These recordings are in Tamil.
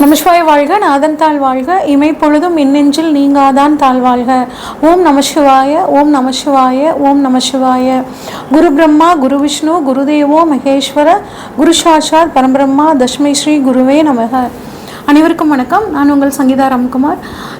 நமசிவாய வாழ்க நாதன் தாழ் வாழ்க. இமை பொழுதும் மின்னெஞ்சில் நீங்காதான் தாழ் வாழ்க. ஓம் நமசிவாய ஓம் நமசிவாய ஓம் நமசிவாய. குரு பிரம்மா குரு விஷ்ணு குருதேவோ மகேஸ்வர குரு சாட்சாத் பரம்பிரம்மா தஷ்மை ஸ்ரீ குருவே நமக. அனைவருக்கும் வணக்கம். நான் உங்கள் சங்கீதா ராம்குமார்.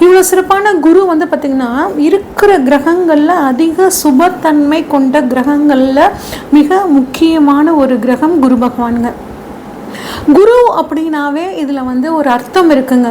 இவ்வளோ சிறப்பான குரு வந்து பார்த்திங்கன்னா இருக்கிற கிரகங்களில் அதிக சுபத்தன்மை கொண்ட கிரகங்களில் மிக முக்கியமான ஒரு கிரகம் குரு பகவானுங்க. குரு அப்படின்னாவே இதில் வந்து ஒரு அர்த்தம் இருக்குங்க.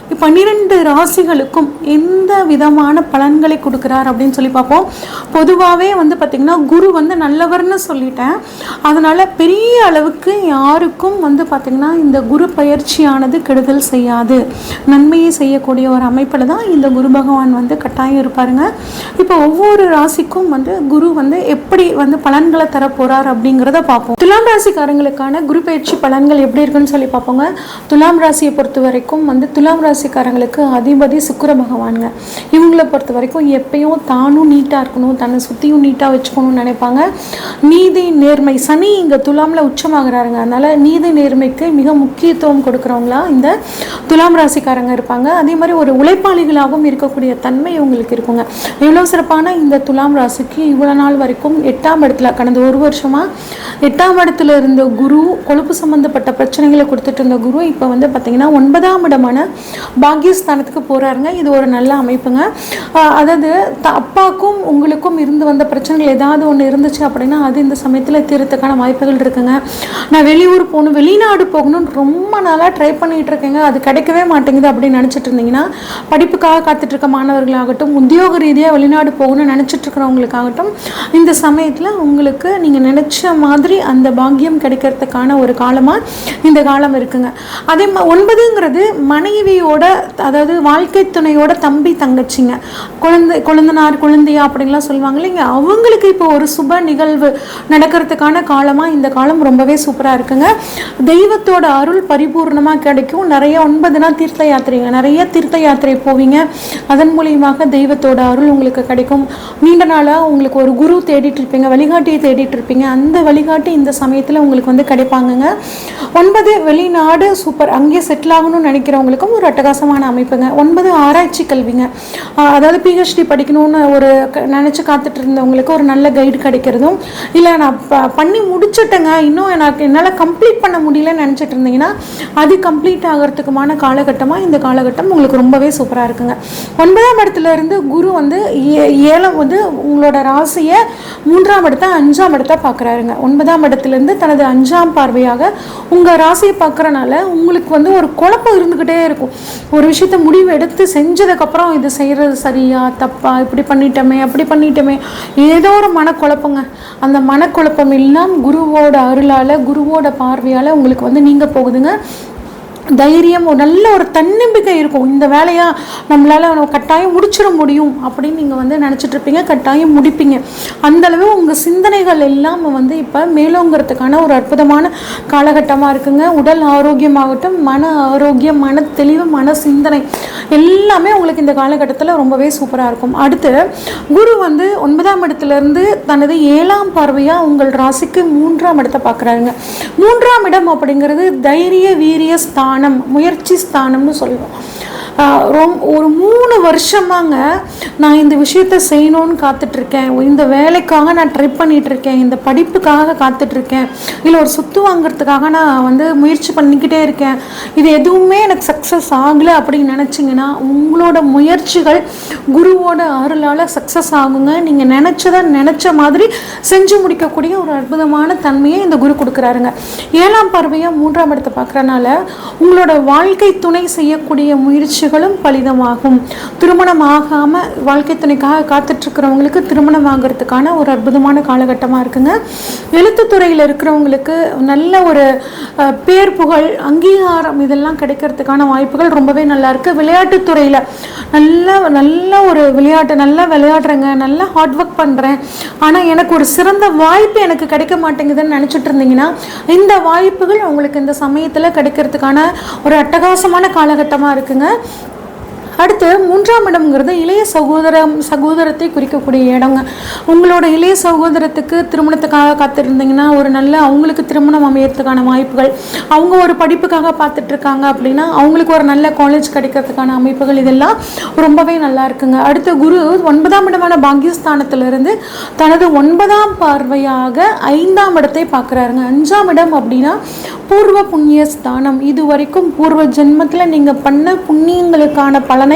பன்னிரெண்டு ராசிகளுக்கும் எந்த விதமான பலன்களை கொடுக்குறார் அப்படின்னு சொல்லி பார்ப்போம். பொதுவாகவே வந்து பார்த்திங்கன்னா குரு வந்து நல்லவர்னு சொல்லிட்டேன். அதனால் பெரிய அளவுக்கு யாருக்கும் வந்து பார்த்திங்கன்னா இந்த குரு பயிற்சியானது கெடுதல் செய்யாது. நன்மையை செய்யக்கூடிய ஒரு அமைப்பில் தான் இந்த குரு பகவான் வந்து கட்டாயம் இருப்பாருங்க. இப்போ ஒவ்வொரு ராசிக்கும் வந்து குரு வந்து எப்படி வந்து பலன்களை தரப்போகிறார் அப்படிங்கிறத பார்ப்போம். துலாம் ராசிக்காரங்களுக்கான குரு பயிற்சி பலன்கள் எப்படி இருக்குன்னு சொல்லி பார்ப்போங்க. துலாம் ராசியை பொறுத்த வரைக்கும் வந்து துலாம் ராசி ராசிக்காரங்களுக்கு அதிபதி சுக்கர பகவானுங்க. இவங்களை பொறுத்த வரைக்கும் எப்பயும் தானும் நீட்டாக இருக்கணும் தன்னை சுற்றியும் நீட்டாக வச்சுக்கணும்னு நினைப்பாங்க. நீதி நேர்மை சனி இங்கே துலாமில் உச்சமாகறாருங்க. அதனால் நீதி நேர்மைக்கு மிக முக்கியத்துவம் கொடுக்குறவங்களா இந்த துலாம் ராசிக்காரங்க இருப்பாங்க. அதே மாதிரி ஒரு உழைப்பாளிகளாகவும் இருக்கக்கூடிய தன்மை இவங்களுக்கு இருக்குங்க. இவ்வளோ சிறப்பான இந்த துலாம் ராசிக்கு இவ்வளோ நாள் வரைக்கும் எட்டாம் இடத்துல கடந்த ஒரு வருஷமாக எட்டாம் இடத்துல இருந்த குரு கொழுப்பு சம்மந்தப்பட்ட பிரச்சனைகளை கொடுத்துட்டு இருந்த குரு இப்போ வந்து பார்த்தீங்கன்னா ஒன்பதாம் இடமான பாக்கியஸ்தானத்துக்கு போகிறாருங்க இது ஒரு நல்ல அமைப்புங்க. அதாவது த- அப்பாக்கும் உங்களுக்கும் இருந்து வந்த பிரச்சனைகள் ஏதாவது ஒன்று இருந்துச்சு அப்படின்னா அது இந்த சமயத்தில் தீர்றதுக்கான வாய்ப்புகள் இருக்குங்க. நான் வெளியூர் போகணும் வெளிநாடு போகணும்னு ரொம்ப நாளாக ட்ரை பண்ணிகிட்டு இருக்கேங்க. அது கிடைக்கவே மாட்டேங்குது அப்படின்னு நினச்சிட்டு இருந்தீங்கன்னா படிப்புக்காக காத்துட்டு இருக்க மாணவர்களாகட்டும் உத்தியோக ரீதியாக வெளிநாடு போகணும்னு நினச்சிட்டு இருக்கிறவங்களுக்காகட்டும் இந்த சமயத்தில் உங்களுக்கு நீங்கள் நினச்ச மாதிரி அந்த பாக்கியம் கிடைக்கிறதுக்கான ஒரு காலமாக இந்த காலம் இருக்குங்க. அதே மா ஒன்பதுங்கிறது மனைவியோட அதாவது வாழ்க்கை துணையோட தம்பி தங்கச்சிங்க. குழந்தை குழந்தனார் குழந்தையா அப்படின்லாம் சொல்லுவாங்க இல்லைங்க? அவங்களுக்கு இப்போ ஒரு சுப நிகழ்வு நடக்கிறதுக்கான காலமாக இந்த காலம் ரொம்பவே சூப்பராக இருக்குங்க. தெய்வத்தோட அருள் பரிபூர்ணமாக கிடைக்கும். நிறைய ஒன்பதுனா தீர்த்த யாத்திரைங்க. நிறைய தீர்த்த யாத்திரை போவீங்க. அதன் மூலியமாக தெய்வத்தோட அருள் உங்களுக்கு கிடைக்கும். நீண்ட நாளாக உங்களுக்கு ஒரு குரு தேடிட்டு இருப்பீங்க. வழிகாட்டியை தேடிட்டு இருப்பீங்க. அந்த வழிகாட்டி இந்த சமயத்தில் உங்களுக்கு வந்து கிடைப்பாங்கங்க. ஒன்பது வெளிநாடு சூப்பர் அங்கேயே செட்டில் ஆகணும்னு நினைக்கிறவங்களுக்கும் ஒரு அட்ட அட்டகாசமான அமைப்புங்க. ஒன்பது ஆராய்ச்சி கல்விங்க. அதாவது பிஹெச்டி படிக்கணும்னு ஒரு க- காத்துட்டு இருந்தவங்களுக்கு ஒரு நல்ல கைடு கிடைக்கிறதும் இல்லை நான் ப- பண்ணி முடிச்சிட்டேங்க. இன்னும் எனக்கு என்னால் கம்ப்ளீட் பண்ண முடியலன்னு நினச்சிட்டு இருந்தீங்கன்னா அது கம்ப்ளீட் ஆகிறதுக்குமான காலகட்டமாக இந்த காலகட்டம் உங்களுக்கு ரொம்பவே சூப்பராக இருக்குங்க. ஒன்பதாம் இடத்துல இருந்து குரு வந்து ஏ- ஏழம் வந்து உங்களோட ராசியை மூன்றாம் இடத்த அஞ்சாம் இடத்த பார்க்குறாருங்க ஒன்பதாம் இடத்துலேருந்து தனது அஞ்சாம் பார்வையாக உங்கள் ராசியை பார்க்குறனால உங்களுக்கு வந்து ஒரு குழப்பம் இருந்துக்கிட்டே இருக்கும். ஒரு விஷயத்த முடிவு எடுத்து செஞ்சதுக்கப்புறம் இது செய்கிறது சரியா தப்பா இப்படி பண்ணிட்டோமே அப்படி பண்ணிட்டோமே. ஏதோ ஒரு மனக்குழப்பங்க. அந்த மனக்குழப்பம் எல்லாம் குருவோட அருளால் குருவோட பார்வையால் உங்களுக்கு வந்து நீங்க போகுதுங்க. தைரியம் ஒரு நல்ல ஒரு தன்னம்பிக்கை இருக்கும். இந்த வேலையாக நம்மளால கட்டாயம் முடிச்சிட முடியும் அப்படின்னு நீங்கள் வந்து நினச்சிட்ருப்பீங்க கட்டாயம் முடிப்பீங்க. அந்தளவு உங்கள் சிந்தனைகள் எல்லாம் வந்து இப்போ மேலோங்கிறதுக்கான ஒரு அற்புதமான காலகட்டமாக இருக்குங்க. உடல் ஆரோக்கியமாகட்டும் மன ஆரோக்கியம் மன தெளிவு மன சிந்தனை எல்லாமே உங்களுக்கு இந்த காலகட்டத்தில் ரொம்பவே சூப்பராக இருக்கும். அடுத்து குரு வந்து ஒன்பதாம் இடத்துலேருந்து தனது ஏழாம் பார்வையாக உங்கள் ராசிக்கு மூன்றாம் இடத்தை பார்க்குறாருங்க. மூன்றாம் இடம் அப்படிங்கிறது தைரிய வீரிய ஸ்தான் ஸ்தானம் முயற்சி ஸ்தானம்னு சொல்லுவோம். ரொம் ஒரு மூணு வருஷமாங்க நான் இந்த விஷயத்த செய்யணும்னு காத்துட்ருக்கேன். இந்த வேலைக்காக நான் ட்ரை பண்ணிகிட்ருக்கேன் இருக்கேன் இந்த படிப்புக்காக காத்துட்ருக்கேன். இல்லை ஒரு சொத்து வாங்குறதுக்காக நான் வந்து முயற்சி பண்ணிக்கிட்டே இருக்கேன். இது எதுவுமே எனக்கு சக்ஸஸ் ஆகலை அப்படின்னு நினச்சிங்கன்னா உங்களோட முயற்சிகள் குருவோட அருளால் சக்ஸஸ் ஆகுங்க. நீங்கள் நினச்சதை நினச்ச மாதிரி செஞ்சு முடிக்கக்கூடிய ஒரு அற்புதமான தன்மையை இந்த குரு கொடுக்குறாருங்க. ஏழாம் பார்வையாக மூன்றாம் இடத்தை பார்க்குறனால உங்களோட வாழ்க்கை துணை செய்யக்கூடிய முயற்சி முயற்சிகளும் பலிதமாகும். திருமணம் ஆகாமல் வாழ்க்கை துணைக்காக காத்துட்ருக்கிறவங்களுக்கு திருமணம் ஆகிறதுக்கான ஒரு அற்புதமான காலகட்டமாக இருக்குங்க. எழுத்துத்துறையில் இருக்கிறவங்களுக்கு நல்ல ஒரு பேர் புகழ் அங்கீகாரம் இதெல்லாம் கிடைக்கிறதுக்கான வாய்ப்புகள் ரொம்பவே நல்லா இருக்கு. விளையாட்டுத்துறையில் நல்ல நல்ல ஒரு விளையாட்டு நல்லா விளையாடுறேங்க. நல்லா ஹார்ட் ஒர்க் பண்ணுறேன் ஆனால் எனக்கு ஒரு சிறந்த வாய்ப்பு எனக்கு கிடைக்க மாட்டேங்குதுன்னு நினச்சிட்டு இருந்தீங்கன்னா இந்த வாய்ப்புகள் உங்களுக்கு இந்த சமயத்தில் கிடைக்கிறதுக்கான ஒரு அட்டகாசமான காலகட்டமாக இருக்குங்க. அடுத்து மூன்றாம் இடம்ங்கிறது இளைய சகோதரம் சகோதரத்தை குறிக்கக்கூடிய இடங்க. உங்களோட இளைய சகோதரத்துக்கு திருமணத்துக்காக காத்திருந்தீங்கன்னா ஒரு நல்ல அவங்களுக்கு திருமணம் அமையறதுக்கான வாய்ப்புகள். அவங்க ஒரு படிப்புக்காக பார்த்துட்டு இருக்காங்க அப்படின்னா அவங்களுக்கு ஒரு நல்ல காலேஜ் கிடைக்கிறதுக்கான அமைப்புகள் இதெல்லாம் ரொம்பவே நல்லா இருக்குங்க. அடுத்து குரு ஒன்பதாம் இடமான பாக்கியஸ்தானத்திலிருந்து தனது ஒன்பதாம் பார்வையாக ஐந்தாம் இடத்தை பார்க்குறாருங்க. அஞ்சாம் இடம் அப்படின்னா பூர்வ புண்ணிய ஸ்தானம் இது வரைக்கும் பூர்வ ஜென்மத்தில் நீங்கள் பண்ண புண்ணியங்களுக்கான பலன்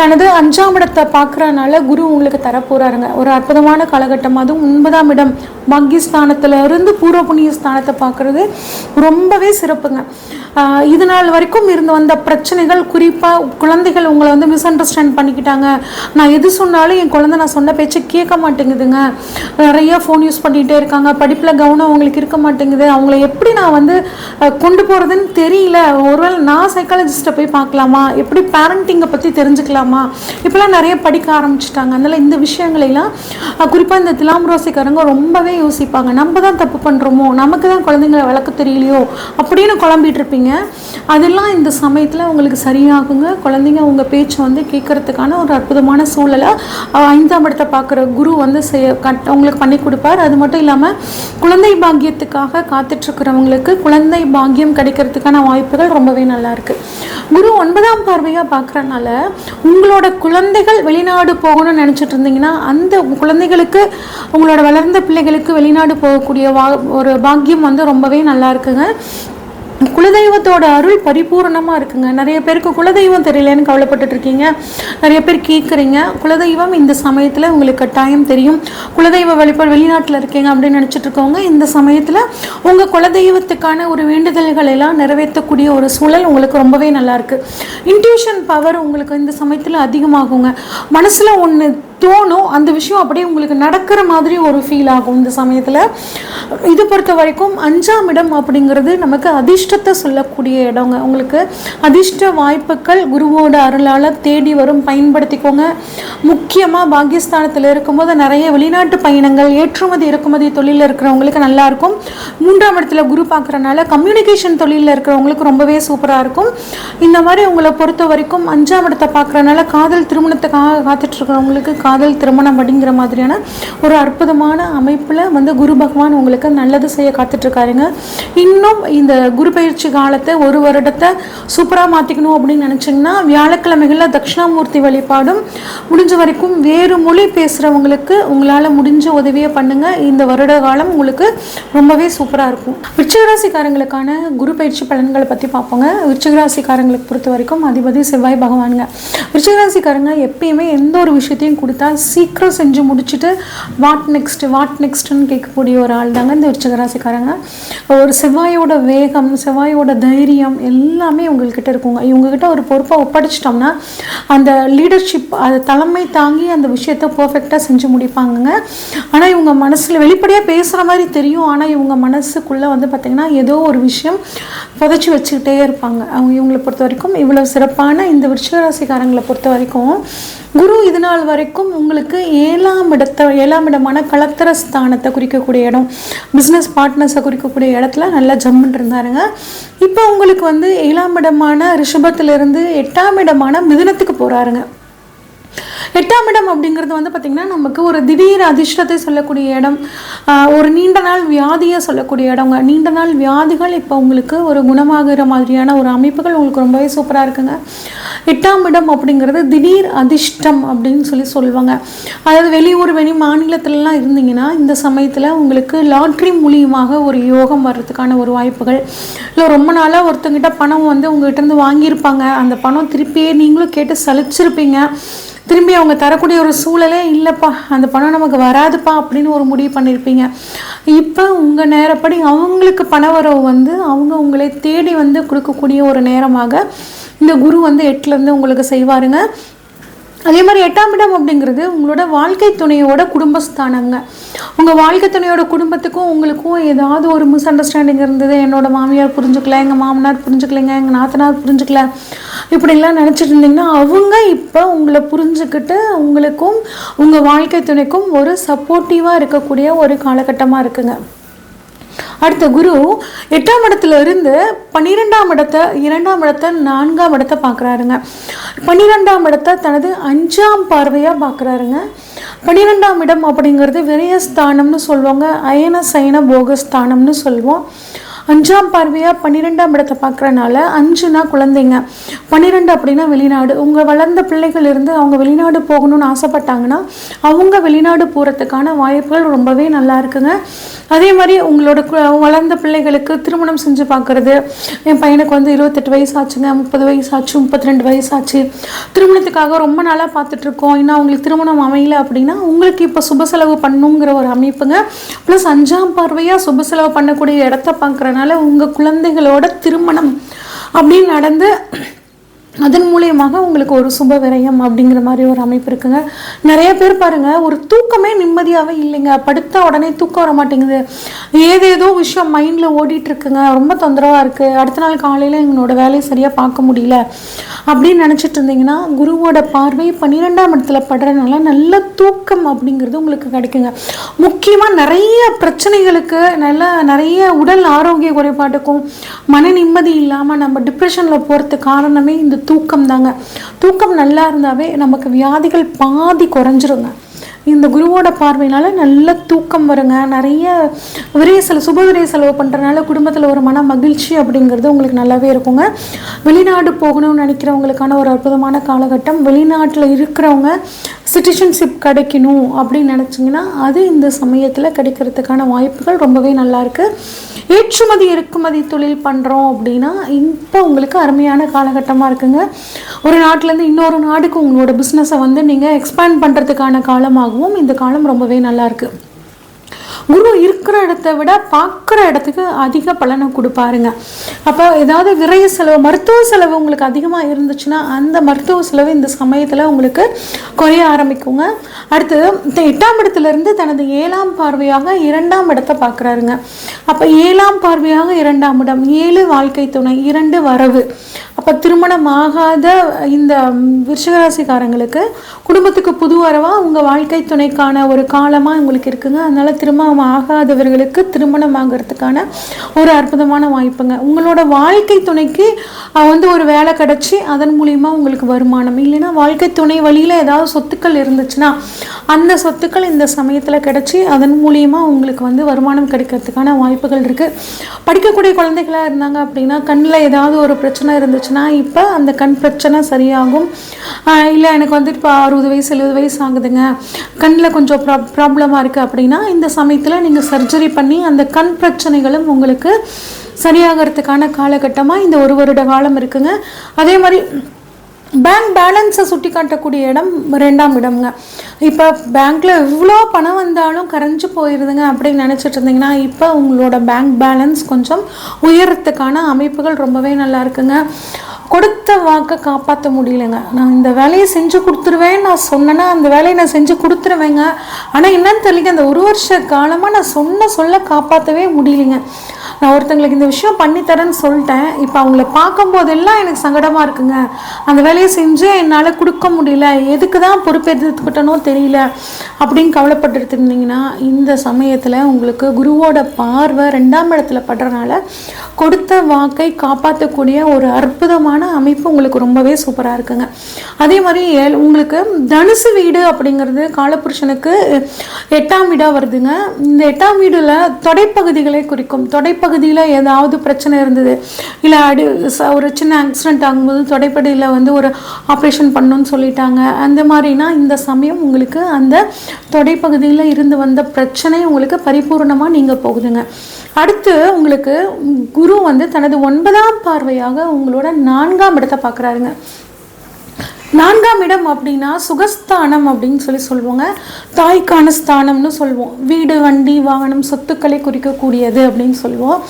தனது அஞ்சாம் இடத்தை பார்க்குறனால குரு உங்களுக்கு தரப்போகிறாருங்க ஒரு அற்புதமான காலகட்டம். அதுவும் ஒன்பதாம் இடம் பாக்கியஸ்தானத்துல இருந்து பூர்வ புண்ணிய ஸ்தானத்தை பார்க்குறது ரொம்பவே சிறப்புங்க. இது நாள் வரைக்கும் இருந்து வந்த பிரச்சனைகள் குறிப்பாக குழந்தைகள் உங்களை வந்து மிஸ் அண்டர்ஸ்டாண்ட் பண்ணிக்கிட்டாங்க. நான் எது சொன்னாலும் என் குழந்தை நான் சொன்ன பேச்சை கேட்க மாட்டேங்குதுங்க. நிறைய ஃபோன் யூஸ் பண்ணிகிட்டே இருக்காங்க. படிப்பில் கவனம் அவங்களுக்கு இருக்க மாட்டேங்குது. அவங்கள எப்படி நான் வந்து கொண்டு போகிறதுன்னு தெரியல. ஒருவேளை நான் சைக்காலஜிஸ்ட்டை போய் பார்க்கலாமா? எப்படி பேரண்டிங்கை பற்றி தெரிஞ்சுக்கலாமா? இப்போலாம் நிறைய படிக்க ஆரம்பிச்சிட்டாங்க. அதனால் இந்த விஷயங்களெல்லாம் குறிப்பாக இந்த திலாம் ரோசிக்காரங்க ரொம்பவே யோசிப்பாங்க. நம்ம தான் தப்பு பண்ணுறோமோ நமக்கு தான் குழந்தைங்களை வளர்க்க தெரியலையோ? அப்படின்னு குழம்பிட்டு இருப்பீங்க. அதெல்லாம் இந்த சமயத்தில் உங்களுக்கு சரியாகுங்க. குழந்தைங்க உங்கள் பேச்சு வந்து கேட்கறதுக்கான ஒரு அற்புதமான சூழலை ஐந்தாம் இடத்தை பார்க்குற குரு வந்து செய்ய கட் உங்களுக்கு பண்ணி கொடுப்பார். அது மட்டும் இல்லாமல் குழந்தை பாக்கியத்துக்காக காத்துட்ருக்கிறவங்களுக்கு குழந்தை பாக்கியம் கிடைக்கிறதுக்கான வாய்ப்புகள் ரொம்பவே நல்லாயிருக்கு குரு ஒன்பதாம் பார்வையாக பார்க்குறனால உங்களோட குழந்தைகள் வெளிநாடு போகணும்னு நினச்சிட்டு இருந்தீங்கன்னா அந்த குழந்தைகளுக்கு உங்களோட வளர்ந்த பிள்ளைகளுக்கு வெளிநாடு போகக்கூடிய வா ஒரு பாக்கியம் வந்து ரொம்பவே நல்லா இருக்குங்க. குலதெய்வத்தோட அருள் பரிபூரணமாக இருக்குங்க. நிறைய பேருக்கு குலதெய்வம் தெரியலன்னு கவலைப்பட்டுட்டு இருக்கீங்க நிறைய பேர் கேட்குறீங்க. குலதெய்வம் இந்த சமயத்தில் உங்களுக்கு கட்டாயம் தெரியும். குலதெய்வ வழிபாடு வெளிநாட்டில் இருக்கீங்க அப்படின்னு நினச்சிட்டு இருக்கவங்க இந்த சமயத்தில் உங்கள் குலதெய்வத்துக்கான ஒரு வேண்டுதல்கள் எல்லாம் நிறைவேற்றக்கூடிய ஒரு சூழல் உங்களுக்கு ரொம்பவே நல்லாயிருக்கு இன்ட்யூஷன் பவர் உங்களுக்கு இந்த சமயத்தில் அதிகமாகுங்க. மனசில் ஒன்று தோணும். அந்த விஷயம் அப்படியே உங்களுக்கு நடக்கிற மாதிரி ஒரு ஃபீல் ஆகும் இந்த சமயத்தில். இது பொறுத்த வரைக்கும் அஞ்சாம் இடம் அப்படிங்கிறது நமக்கு அதிர்ஷ்டத்தை சொல்லக்கூடிய இடங்க. உங்களுக்கு அதிர்ஷ்ட வாய்ப்புகள் குருவோட அருளால் தேடி வரும். பயன்படுத்திக்கோங்க. முக்கியமாக பாகிஸ்தானத்தில் இருக்கும்போது நிறைய வெளிநாட்டு பயணங்கள் ஏற்றுமதி இறக்குமதி தொழிலில் இருக்கிறவங்களுக்கு நல்லாயிருக்கும் மூன்றாம் இடத்துல குரு பார்க்குறனால கம்யூனிகேஷன் தொழிலில் இருக்கிறவங்களுக்கு ரொம்பவே சூப்பராக இருக்கும். இந்த மாதிரி உங்களை பொறுத்த வரைக்கும் அஞ்சாம் இடத்தை பார்க்குறனால காதல் திருமணத்துக்காக காத்துட்ருக்கிறவங்களுக்கு கா காதல் திருமணம் அப்படிங்கிற மாதிரியான ஒரு அற்புதமான அமைப்பில் வந்து குரு பகவான் உங்களுக்கு நல்லது செய்ய காத்துட்ருக்காருங்க. இன்னும் இந்த குரு பயிற்சி காலத்தை ஒரு வருடத்தை சூப்பராக மாற்றிக்கணும் அப்படின்னு நினச்சிங்கன்னா வியாழக்கிழமைகளில் தட்சிணாமூர்த்தி வழிபாடும் முடிஞ்ச வரைக்கும் வேறு மொழி பேசுகிறவங்களுக்கு உங்களால் முடிஞ்ச உதவியை பண்ணுங்கள் இந்த வருட காலம் உங்களுக்கு ரொம்பவே சூப்பராக இருக்கும். விச்சகராசிக்காரங்களுக்கான குரு பயிற்சி பலன்களை பற்றி பார்ப்போங்க. விச்சகராசிக்காரங்களுக்கு பொறுத்த வரைக்கும் அதிபதி செவ்வாய் பகவானுங்க. விச்சகராசிக்காரங்க எப்பயுமே எந்த ஒரு விஷயத்தையும் கொடுத்து சீக்கிரம் செஞ்சு முடிச்சுட்டு வாட் நெக்ஸ்ட் வாட் நெக்ஸ்ட்னு கேட்கக்கூடிய ஒரு ஆள் தாங்க இந்த விருச்சிகராசிக்காரங்க ஒரு செவ்வாயோட வேகம் செவ்வாயோட தைரியம் எல்லாமே உங்கள்கிட்ட இருக்குங்க. இவங்ககிட்ட ஒரு பொறுப்பை ஒப்படைச்சிட்டோம்னா அந்த லீடர்ஷிப் அது தலைமை தாங்கி அந்த விஷயத்த பர்ஃபெக்டாக செஞ்சு முடிப்பாங்கங்க. ஆனால் இவங்க மனசில் வெளிப்படையாக பேசுகிற மாதிரி தெரியும். ஆனால் இவங்க மனசுக்குள்ளே வந்து பார்த்திங்கன்னா ஏதோ ஒரு விஷயம் புதைச்சி வச்சுக்கிட்டே இருப்பாங்க. அவங்க இவங்களை பொறுத்த வரைக்கும் இவ்வளோ சிறப்பான இந்த விருச்சிகராசிக்காரங்களை பொறுத்த வரைக்கும் குரு இது நாள் வரைக்கும் உங்களுக்கு ஏழாம் இடத்த ஏழாம் இடமான கலத்திர ஸ்தானத்தை குறிக்கக்கூடிய இடம் பிஸ்னஸ் பார்ட்னர்ஸை குறிக்கக்கூடிய இடத்துல நல்லா ஜம்முன் இருந்தாருங்க இப்போ உங்களுக்கு வந்து ஏழாம் இடமான ரிஷபத்திலிருந்து எட்டாம் இடமான மிதுனத்துக்கு போகிறாருங்க எட்டாம் இடம் அப்படிங்கிறது வந்து பார்த்திங்கன்னா நமக்கு ஒரு திடீர் அதிர்ஷ்டத்தை சொல்லக்கூடிய இடம் ஒரு நீண்ட நாள் வியாதியை சொல்லக்கூடிய இடங்க. நீண்ட நாள் வியாதிகள் இப்போ உங்களுக்கு ஒரு குணமாகிற மாதிரியான ஒரு அமைப்புகள் உங்களுக்கு ரொம்பவே சூப்பராக இருக்குங்க. எட்டாம் இடம் அப்படிங்கிறது திடீர் அதிர்ஷ்டம் அப்படின்னு சொல்லி சொல்லுவாங்க அதாவது வெளியூர் வெளி மாநிலத்திலலாம் இருந்தீங்கன்னா இந்த சமயத்தில் உங்களுக்கு லாட்ரி மூலியமாக ஒரு யோகம் வர்றதுக்கான ஒரு வாய்ப்புகள். இல்லை ரொம்ப நாளாக ஒருத்தங்கிட்ட பணம் வந்து உங்கள்கிட்ட இருந்து வாங்கியிருப்பாங்க. அந்த பணம் திருப்பியே நீங்களும் கேட்டு சலிச்சிருப்பீங்க. திரும்பி அவங்க தரக்கூடிய ஒரு சூழலே இல்லைப்பா. அந்த பணம் நமக்கு வராதுப்பா அப்படின்னு ஒரு முடிவு பண்ணியிருப்பீங்க இப்போ உங்கள் நேரப்படி அவங்களுக்கு பண வரவு வந்து அவங்க உங்களை தேடி வந்து கொடுக்கக்கூடிய ஒரு நேரமாக இந்த குரு வந்து எட்டுலேருந்து உங்களுக்கு செய்வாருங்க. அதே மாதிரி எட்டாம் இடம் அப்படிங்கிறது உங்களோட வாழ்க்கை துணையோட குடும்பஸ்தானங்க. உங்கள் வாழ்க்கை துணையோட குடும்பத்துக்கும் உங்களுக்கும் ஏதாவது ஒரு மிஸ் அண்டர்ஸ்டாண்டிங் இருந்தது. என்னோட மாமியார் புரிஞ்சுக்கல எங்கள் மாமனார் புரிஞ்சுக்கலைங்க எங்கள் நாத்தனார் புரிஞ்சுக்கல. இப்படிலாம் நினச்சிட்டு இருந்தீங்கன்னா அவங்க இப்போ உங்களை புரிஞ்சுக்கிட்டு உங்களுக்கும் உங்கள் வாழ்க்கை துணைக்கும் ஒரு சப்போர்ட்டிவாக இருக்கக்கூடிய ஒரு காலகட்டமாக இருக்குங்க. அடுத்த குரு எட்டாம் இடத்துல இருந்து பன்னிரெண்டாம் இடத்தை இரண்டாம் இடத்தை நான்காம் இடத்தை பார்க்குறாருங்க. பன்னிரெண்டாம் இடத்தை தனது அஞ்சாம் பார்வையாக பார்க்குறாருங்க. பன்னிரெண்டாம் இடம் அப்படிங்கிறது விரயஸ்தானம்னு சொல்லுவாங்க அயன சயன போகஸ்தானம்னு சொல்லுவோம். அஞ்சாம் பார்வையாக பன்னிரெண்டாம் இடத்தை பார்க்குறனால அஞ்சுனா குழந்தைங்க. பன்னிரெண்டு அப்படின்னா வெளிநாடு. உங்கள் வளர்ந்த பிள்ளைகள் இருந்து அவங்க வெளிநாடு போகணும்னு ஆசைப்பட்டாங்கன்னா அவங்க வெளிநாடு போகிறதுக்கான வாய்ப்புகள் ரொம்பவே நல்லா இருக்குங்க. அதே மாதிரி உங்களோட வளர்ந்த பிள்ளைகளுக்கு திருமணம் செஞ்சு பார்க்குறது. என் பையனுக்கு வந்து இருபத்தெட்டு வயசு ஆச்சுங்க முப்பது வயசு ஆச்சு முப்பத்தி ரெண்டு வயசு ஆச்சு திருமணத்துக்காக ரொம்ப நாளாக பார்த்துட்ருக்கோம். இன்னும் அவங்களுக்கு திருமணம் அமையல அப்படின்னா உங்களுக்கு இப்போ சுப செலவு பண்ணுங்கிற ஒரு அமைப்புங்க. ப்ளஸ் அஞ்சாம் பார்வையாக சுப செலவு பண்ணக்கூடிய இடத்த பார்க்குறனால உங்கள் குழந்தைகளோட திருமணம் அப்படின்னு நடந்து அதன் மூலியமாக உங்களுக்கு ஒரு சுப விரயம் அப்படிங்கிற மாதிரி ஒரு அமைப்பு இருக்குங்க. நிறைய பேர் பாருங்கள் ஒரு தூக்கமே நிம்மதியாகவே இல்லைங்க. படுத்த உடனே தூக்கம் வர மாட்டேங்குது. ஏதேதோ விஷயம் மைண்டில் ஓடிட்டுருக்குங்க. ரொம்ப தொந்தரவாக இருக்குது அடுத்த நாள் காலையில் எங்களோட வேலையை சரியாக பார்க்க முடியல. அப்படின்னு நினச்சிட்டு இருந்தீங்கன்னா குருவோட பார்வை பன்னிரெண்டாம் இடத்துல படுறதுனால நல்ல தூக்கம் அப்படிங்கிறது உங்களுக்கு கிடைக்குங்க. முக்கியமாக நிறைய பிரச்சனைகளுக்கு நல்ல நிறைய உடல் ஆரோக்கிய குறைபாட்டுக்கும் மன நிம்மதி இல்லாமல் நம்ம டிப்ரெஷனில் போகிறதுக்கு காரணமே இந்த தூக்கம் தாங்க தூக்கம் நல்லா இருந்தாவே நமக்கு வியாதிகள் பாதி குறைஞ்சிருங்க. இந்த குருவோட பார்வையினால நல்ல தூக்கம் வருங்க. நிறைய விரைசல் செலவு சுப விரைய செலவு பண்ணுறதுனால குடும்பத்தில் ஒரு மன மகிழ்ச்சி அப்படிங்கிறது உங்களுக்கு நல்லாவே இருக்குங்க. வெளிநாடு போகணும்னு நினைக்கிறவங்களுக்கான ஒரு அற்புதமான காலகட்டம். வெளிநாட்டில் இருக்கிறவங்க சிட்டிசன்ஷிப் கிடைக்கணும் அப்படின்னு நினச்சிங்கன்னா அது இந்த சமயத்தில் கிடைக்கிறதுக்கான வாய்ப்புகள் ரொம்பவே நல்லாயிருக்கு ஏற்றுமதி இறக்குமதி தொழில் பண்ணுறோம் அப்படின்னா இப்போ உங்களுக்கு அருமையான காலகட்டமாக இருக்குங்க. ஒரு நாட்டிலேருந்து இன்னொரு நாடுக்கு உங்களோட பிஸ்னஸை வந்து நீங்கள் எக்ஸ்பேண்ட் பண்ணுறதுக்கான காலமாகவும் இந்த காலம் ரொம்பவே நல்லாயிருக்கு குரு இருக்கிற இடத்த விட பார்க்குற இடத்துக்கு அதிக பலனை கொடுப்பாருங்க. அப்போ ஏதாவது விரைய செலவு மருத்துவ செலவு உங்களுக்கு அதிகமாக இருந்துச்சுன்னா அந்த மருத்துவ செலவு இந்த சமயத்தில் உங்களுக்கு குறைய ஆரம்பிக்குங்க. அடுத்து இந்த எட்டாம் இடத்துலேருந்து தனது ஏழாம் பார்வையாக இரண்டாம் இடத்தை பார்க்குறாருங்க. அப்போ ஏழாம் பார்வையாக இரண்டாம் இடம் ஏழு வாழ்க்கை துணை இரண்டு வரவு. அப்போ திருமணம் ஆகாத இந்த விருஷகராசிக்காரங்களுக்கு குடும்பத்துக்கு புது வரவா உங்கள் வாழ்க்கை துணைக்கான ஒரு காலமாக உங்களுக்கு இருக்குங்க. அதனால் திருமணம் ஆகாதவர்களுக்கு திருமணம் ஆகிறதுக்கான ஒரு அற்புதமான வாய்ப்புங்க. உங்களோட வாழ்க்கை துணைக்கு வந்து ஒரு வேலை கிடச்சி அதன் மூலியமாக உங்களுக்கு வருமானம். இல்லைன்னா வாழ்க்கை துணை வழியில் ஏதாவது சொத்துக்கள் இருந்துச்சுன்னா அந்த சொத்துக்கள் இந்த சமயத்தில் கிடச்சி அதன் மூலியமாக உங்களுக்கு வந்து வருமானம் கிடைக்கிறதுக்கான வாய்ப்புகள் இருக்குது படிக்கக்கூடிய குழந்தைகளாக இருந்தாங்க அப்படின்னா கண்ணில் ஏதாவது ஒரு பிரச்சனை இருந்துச்சுன்னா இப்போ அந்த கண் பிரச்சனை சரியாகும். இல்லை எனக்கு வந்துட்டு இப்போ அறுபது வயசு எழுபது வயசு ஆகுதுங்க. கண்ணில் கொஞ்சம் ப்ரா ப்ராப்ளமாக இருக்குது அப்படின்னா இந்த சமயத்தில் நீங்கள் சர்ஜரி பண்ணி அந்த கண் பிரச்சனைகளும் உங்களுக்கு சரியாகிறதுக்கான காலகட்டமாக இந்த ஒரு வருட காலம் இருக்குங்க. அதே மாதிரி பேங்க் பேலன்ஸை சுட்டி காட்டக்கூடிய இடம் ரெண்டாம் இடம்ங்க. இப்போ பேங்க்கில் எவ்வளோ பணம் வந்தாலும் கரைஞ்சு போயிடுதுங்க அப்படின்னு நினச்சிட்டு இருந்தீங்கன்னா இப்போ உங்களோட பேங்க் பேலன்ஸ் கொஞ்சம் உயரத்துக்கான அமைப்புகள் ரொம்பவே நல்லா இருக்குங்க. கொடுத்த வாக்கை காப்பாற்ற முடியலைங்க. நான் இந்த வேலையை செஞ்சு கொடுத்துருவேன் நான் சொன்னேன்னா அந்த வேலையை நான் செஞ்சு கொடுத்துருவேங்க. ஆனால் என்னன்னு தெரியல அந்த ஒரு வருஷ காலமாக நான் சொன்ன சொல்ல காப்பாற்றவே முடியலைங்க. நான் ஒருத்தங்களுக்கு இந்த விஷயம் பண்ணித்தரேன்னு சொல்லிட்டேன். இப்போ அவங்கள பார்க்கும்போதெல்லாம் எனக்கு சங்கடமாக இருக்குங்க. அந்த வேலையை செஞ்சு என்னால் கொடுக்க முடியல. எதுக்கு தான் பொறுப்பேற்றுக்கிட்டனோ தெரியல. அப்படின்னு கவலைப்பட்டு இருந்தீங்கன்னா இந்த சமயத்தில் உங்களுக்கு குருவோட பார்வை ரெண்டாம் இடத்துல படுறனால கொடுத்த வாக்கை காப்பாற்றக்கூடிய ஒரு அற்புதமான அமைப்பு உங்களுக்கு ரொம்பவே சூப்பராக இருக்குங்க. அதே மாதிரி உங்களுக்கு தனுசு வீடு அப்படிங்கிறது காலபுருஷனுக்கு எட்டாம் வீடாக வருதுங்க. இந்த எட்டாம் வீடில் தொடைப்பகுதிகளை குறிக்கும். பகுதியில் ஏதாவது பிரச்சனை இருந்தது. இல்லை அடி ஒரு சின்ன ஆக்சிடென்ட் ஆகும்போது தொடைப்படியில் வந்து ஒரு ஆப்ரேஷன் பண்ணணும்னு சொல்லிட்டாங்க. அந்த மாதிரினா இந்த சமயம் உங்களுக்கு அந்த தொடைப்பகுதியில் இருந்து வந்த பிரச்சனை உங்களுக்கு பரிபூர்ணமாக நீங்கள் போகுதுங்க. அடுத்து உங்களுக்கு குரு வந்து தனது ஒன்பதாம் பார்வையாக உங்களோட நான்காம் இடத்தை பார்க்குறாருங்க. நான்காம் இடம் அப்படின்னா சுகஸ்தானம் அப்படின்னு சொல்லி சொல்லுவாங்க. தாய்க்கான ஸ்தானம்னு சொல்லுவோம். வீடு வண்டி வாகனம் சொத்துக்களை குறிக்கக்கூடியது அப்படின்னு சொல்லுவோம்.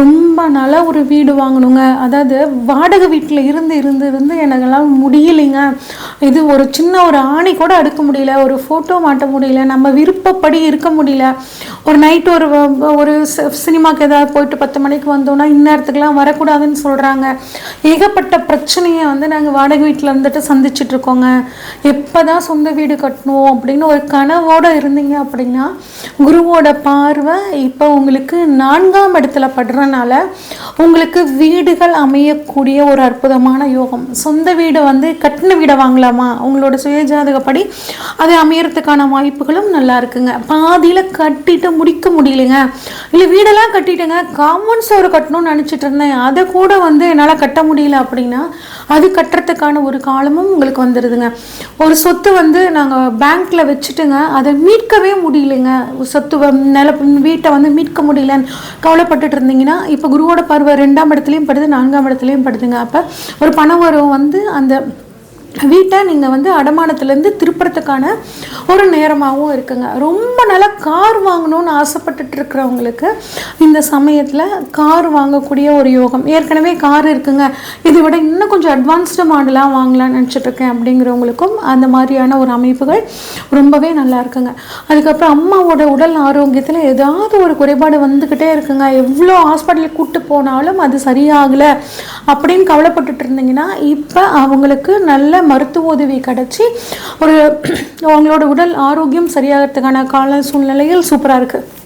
ரொம்ப நாளாக ஒரு வீடு வாங்கணுங்க. அதாவது வாடகை வீட்டில் இருந்து இருந்து இருந்து எனக்கெல்லாம் முடியலைங்க. இது ஒரு சின்ன ஒரு ஆணி கூட அடுக்க முடியல. ஒரு ஃபோட்டோ மாட்ட முடியல. நம்ம விருப்பப்படி இருக்க முடியல. ஒரு நைட் ஒரு ஒரு சினிமாக்கு ஏதாவது போயிட்டு பத்து மணிக்கு வந்தோம்னா இந்நேரத்துக்குலாம் வரக்கூடாதுன்னு சொல்கிறாங்க ஏகப்பட்ட பிரச்சனையை வந்து நாங்கள் வாடகை வீட்டில் இருந்துட்டு சந்திச்சுட்டு இருக்கோங்க எப்போ தான் சொந்த வீடு கட்டணும் அப்படின்னு ஒரு கனவோடு இருந்தீங்க அப்படின்னா குருவோட பார்வை இப்போ உங்களுக்கு நான்காம் இடத்துல படுறனால உங்களுக்கு வீடுகள் அமையக்கூடிய ஒரு அற்புதமான யோகம். சொந்த வீடு வந்து கட்டின வீடை வாங்கலாமா? உங்களோட சுயஜாதகப்படி அது அமையறதுக்கான வாய்ப்புகளும் நல்லா இருக்குங்க. பாதியில் கட்டிட்டு முடிக்க முடியலைங்க. இல்லை வீடெல்லாம் கட்டிட்டுங்க. காமன் சோறு கட்டணும்னு நினச்சிட்டு இருந்தேன். அதை கூட வந்து என்னால் கட்ட முடியல அப்படின்னா அது கட்டுறதுக்கான ஒரு காலமும் உங்களுக்கு வந்துடுதுங்க ஒரு சொத்து வந்து நாங்கள் பேங்க்கில் வச்சுட்டுங்க அதை மீட்கவே முடியலைங்க. சொத்து வ- நில வீட்டை வந்து மீட்க முடியலன்னு கவலைப்பட்டுட்டு இருந்தீங்கன்னா இப்போ குருவோட பருவம் ரெண்டாம் இடத்துலையும் படுது நான்காம் இடத்துலையும் படுதுங்க. அப்போ ஒரு பண வரவு வந்து அந்த வீட்டை நீங்கள் வந்து அடமானத்துலேருந்து திருப்புறத்துக்கான ஒரு நேரமாகவும் இருக்குங்க. ரொம்ப நல்லா கார் வாங்கணும்னு ஆசைப்பட்டுட்டு இருக்கிறவங்களுக்கு இந்த சமயத்தில் கார் வாங்கக்கூடிய ஒரு யோகம். ஏற்கனவே கார் இருக்குங்க. இதை விட இன்னும் கொஞ்சம் அட்வான்ஸ்டு மாடலாக வாங்கலாம்னு நினச்சிட்ருக்கேன் அப்படிங்கிறவங்களுக்கும் அந்த மாதிரியான ஒரு அமைப்புகள் ரொம்பவே நல்லா இருக்குங்க. அதுக்கப்புறம் அம்மாவோட உடல் ஆரோக்கியத்தில் ஏதாவது ஒரு குறைபாடு வந்துக்கிட்டே இருக்குங்க. எவ்வளோ ஹாஸ்பிட்டலுக்கு கூப்பிட்டு போனாலும் அது சரியாகலை அப்படின்னு கவலைப்பட்டுட்டு இருந்தீங்கன்னா இப்போ அவங்களுக்கு நல்ல மருத்துவ உதவி கிடச்சி ஒரு அவங்களோட உடல் ஆரோக்கியம் சரியாகிறதுக்கான கால சூழ்நிலையில் சூப்பராக இருக்குது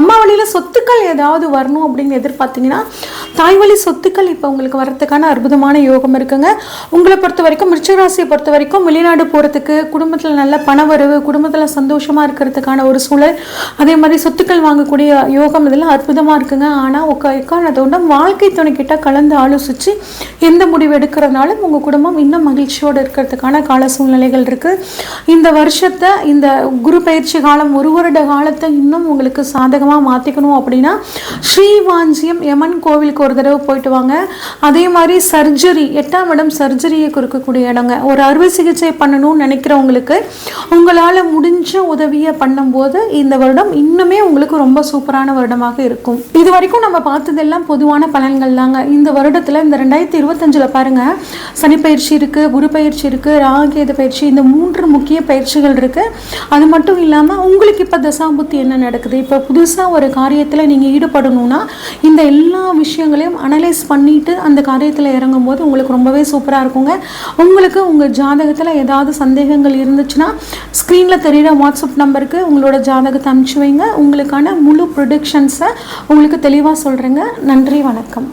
அம்மா வழியில் சொத்துக்கள் ஏதாவது வரணும் அப்படின்னு எதிர்பார்த்தீங்கன்னா தாய் வழி சொத்துக்கள் இப்போ உங்களுக்கு வர்றதுக்கான அற்புதமான யோகம் இருக்குங்க. உங்களை பொறுத்த வரைக்கும் மிருச்சராசியை பொறுத்த வரைக்கும் வெளிநாடு போகிறதுக்கு குடும்பத்தில் நல்ல பணவரவு குடும்பத்தில் சந்தோஷமாக இருக்கிறதுக்கான ஒரு சூழல் அதே மாதிரி சொத்துக்கள் வாங்கக்கூடிய யோகம் இதெல்லாம் அற்புதமாக இருக்குங்க. ஆனால் உக்க எக்காரணத்தோட வாழ்க்கை துணைக்கிட்ட கலந்து ஆலோசித்து எந்த முடிவு எடுக்கிறதுனாலும் உங்கள் குடும்பம் இன்னும் மகிழ்ச்சியோடு இருக்கிறதுக்கான கால சூழ்நிலைகள் இருக்குது இந்த வருஷத்தை இந்த குரு பயிற்சி காலம் ஒரு வருட காலத்தை இன்னும் உங்களுக்கு சாதகமாக மாற்றிக்கணும் அப்படின்னா ஸ்ரீவாஞ்சியம் யமன் கோவிலுக்கு ஒரு தடவை போயிட்டு வாங்க. அதே மாதிரி சர்ஜரி எட்டாம் இடம் சர்ஜரியை கொடுக்கக்கூடிய இடங்க. ஒரு அறுவை சிகிச்சை பண்ணணும்னு நினைக்கிறவங்களுக்கு உங்களால் முடிஞ்ச உதவியை பண்ணும்போது இந்த வருடம் இன்னுமே உங்களுக்கு ரொம்ப சூப்பரான வருடமாக இருக்கும். இது வரைக்கும் நம்ம பார்த்ததெல்லாம் பொதுவான பலன்கள் தாங்க. இந்த வருடத்தில் இந்த ரெண்டாயிரத்தி இருபத்தஞ்சில் பாருங்கள் சனிப்பயிற்சி இருக்குது குரு பயிற்சி இருக்குது ராகேது பயிற்சி இந்த மூன்று முக்கிய பயிற்சிகள் இருக்குது அது மட்டும் இல்லாமல் உங்களுக்கு இப்போ தசாபுத்தி என்ன நடக்குது? இப்போ புதுசாக ஒரு காரியத்தில் நீங்கள் ஈடுபடணும்னா இந்த எல்லா விஷயங்களையும் அனலைஸ் பண்ணிவிட்டு அந்த காரியத்தில் இறங்கும்போது உங்களுக்கு ரொம்பவே சூப்பராக இருக்குங்க. உங்களுக்கு உங்கள் ஜாதகத்தில் ஏதாவது சந்தேகங்கள் இருந்துச்சுன்னா ஸ்க்ரீனில் தெரிகிற வாட்ஸ்அப் நம்பருக்கு உங்களோட ஜாதகத்தை அனுப்பிச்சு வைங்க. உங்களுக்கான முழு ப்ரொடக்ஷன்ஸை உங்களுக்கு தெளிவாக சொல்கிறேங்க நன்றி வணக்கம்.